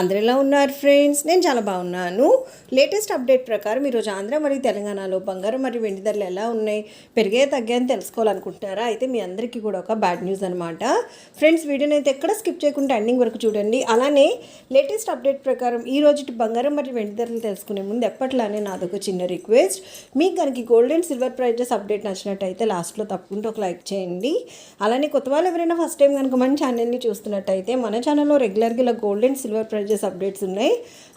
అందరు ఎలా ఉన్నారు ఫ్రెండ్స్ నేను చాలా బాగున్నాను. లేటెస్ట్ అప్డేట్ ప్రకారం ఈరోజు ఆంధ్ర మరియు తెలంగాణలో బంగారం మరియు వెండి ధరలు ఎలా ఉన్నాయి పెరిగే తగ్గాయని తెలుసుకోవాలనుకుంటున్నారా? అయితే మీ అందరికీ కూడా ఒక బ్యాడ్ న్యూస్ అనమాట ఫ్రెండ్స్ వీడియోని అయితే ఎక్కడ స్కిప్ చేయకుండా ఎండింగ్ వరకు చూడండి. అలానే లేటెస్ట్ అప్డేట్ ప్రకారం ఈ రోజు బంగారం మరియు వెండి ధరలు తెలుసుకునే ముందు ఎప్పట్లానే నాదొక చిన్న రిక్వెస్ట్ మీకు కనుక gold and silver prices update నచ్చినట్టయితే లాస్ట్లో తప్పకుండా ఒక లైక్ చేయండి. అలానే కొత్త వాళ్ళు ఎవరైనా ఫస్ట్ టైం కనుక మన ఛానల్ని చూస్తున్నట్టయితే మన ఛానల్లో రెగ్యులర్గా ఇలా gold and silver prices updates ఉన్నాయి.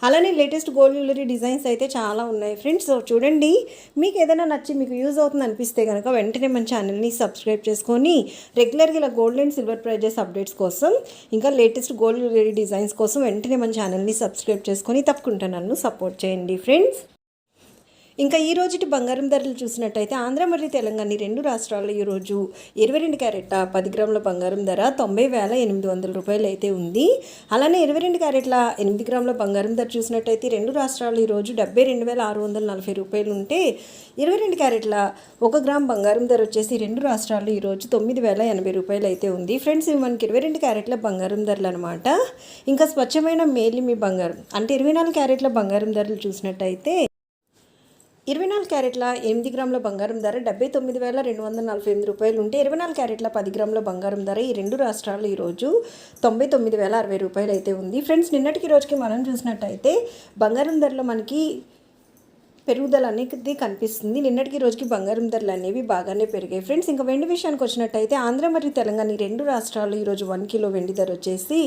అలానే లేటెస్ట్ గోల్డ్ జ్యువెలరీ డిజైన్స్ అయితే చాలా ఉన్నాయి ఫ్రెండ్స్. చూడండి మీకు ఏదైనా నచ్చి మీకు యూజ్ అవుతుంది అనిపిస్తే కనుక వెంటనే మన ఛానల్ని సబ్స్క్రైబ్ చేసుకొని రెగ్యులర్గా ఇలా gold and silver prices updates కోసం ఇంకా లేటెస్ట్ గోల్డ్ జ్యువెలరీ డిజైన్స్ కోసం వెంటనే మన ఛానల్ని సబ్స్క్రైబ్ చేసుకొని తప్పకుండా నన్ను సపోర్ట్ చేయండి ఫ్రెండ్స్. ఇంకా ఈ రోజుటి బంగారం ధరలు చూసినట్టయితే ఆంధ్ర మరియు తెలంగాణ రెండు రాష్ట్రాల్లో ఈరోజు ఇరవై రెండు క్యారెట్ల పది గ్రాముల బంగారం ధర తొంభై వేల ఎనిమిది వందల రూపాయలు అయితే ఉంది. అలానే ఇరవై రెండు క్యారెట్ల ఎనిమిది గ్రాముల బంగారం ధర చూసినట్టయితే రెండు రాష్ట్రాలు ఈరోజు డెబ్బై రెండు వేల ఆరు వందల నలభై రూపాయలు ఉంటే ఇరవై రెండు క్యారెట్ల ఒక గ్రామ్ బంగారం ధర వచ్చేసి రెండు రాష్ట్రాలు ఈరోజు తొమ్మిది వేల ఎనభై రూపాయలు అయితే ఉంది. ఫ్రెండ్స్ ఇవి మనకి ఇరవై రెండు క్యారెట్ల బంగారం ధరలు అనమాట ఇంకా స్వచ్ఛమైన మేలిమి బంగారం అంటే ఇరవై నాలుగు క్యారెట్ల బంగారం ధరలు చూసినట్టయితే ఇరవై నాలుగు క్యారెట్ల ఎనిమిది గ్రాముల బంగారం ధర డెబ్బై తొమ్మిది వేల రెండు వందల నలభై ఎనిమిది రూపాయలు ఉంటే ఇరవై నాలుగు క్యారెట్ల పది గ్రాముల బంగారం ధర ఈ రెండు రాష్ట్రాలు ఈరోజు తొంభై తొమ్మిది వేల అరవై రూపాయలు అయితే ఉంది. ఫ్రెండ్స్ నిన్నటికి రోజుకి మనం చూసినట్టయితే బంగారం ధరలో మనకి పెరుగుదల అనేది కనిపిస్తుంది. నిన్నటికి రోజుకి బంగారం ధరలు అనేవి బాగానే పెరిగాయి. ఫ్రెండ్స్ ఇంకా వెండి విషయానికి వచ్చినట్టయితే ఆంధ్ర మరియు తెలంగాణ ఈ రెండు రాష్ట్రాలు ఈరోజు వన్ కిలో వెండి ధర వచ్చేసి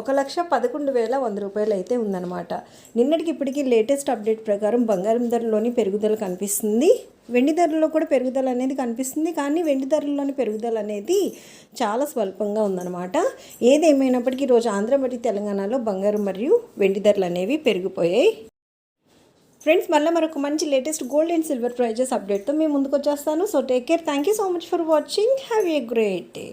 ఒక లక్ష పదకొండు వేల వంద రూపాయలు అయితే ఉందన్నమాట. నిన్నటికి ఇప్పటికీ లేటెస్ట్ అప్డేట్ ప్రకారం బంగారం ధరలోని పెరుగుదల కనిపిస్తుంది. వెండి ధరలో కూడా పెరుగుదల అనేది కనిపిస్తుంది. కానీ వెండి ధరల్లోని పెరుగుదల అనేది చాలా స్వల్పంగా ఉందన్నమాట. ఏదేమైనప్పటికీ ఈరోజు ఆంధ్ర మరియు తెలంగాణలో బంగారం మరియు వెండి ధరలు అనేవి పెరిగిపోయాయి. ఫ్రెండ్స్ మళ్ళీ మరొక మంచి latest gold and silver prices అప్డేట్తో మేము ముందుకు వచ్చేస్తాను. So take care thank you so much for watching have a great day